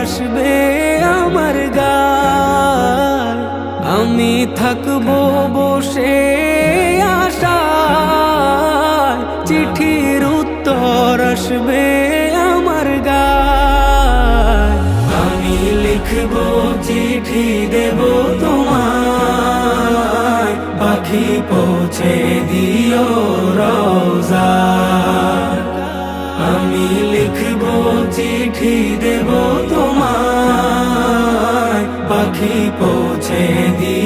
আসবে আমার গায় আমি থাকব বসে আশায়। চিঠির উত্তর আসবে আমার গায় আমি লিখব চিঠি, দেব তোমায়। পাখি পৌঁছে দিও। পাখি পৌঁছে রোজা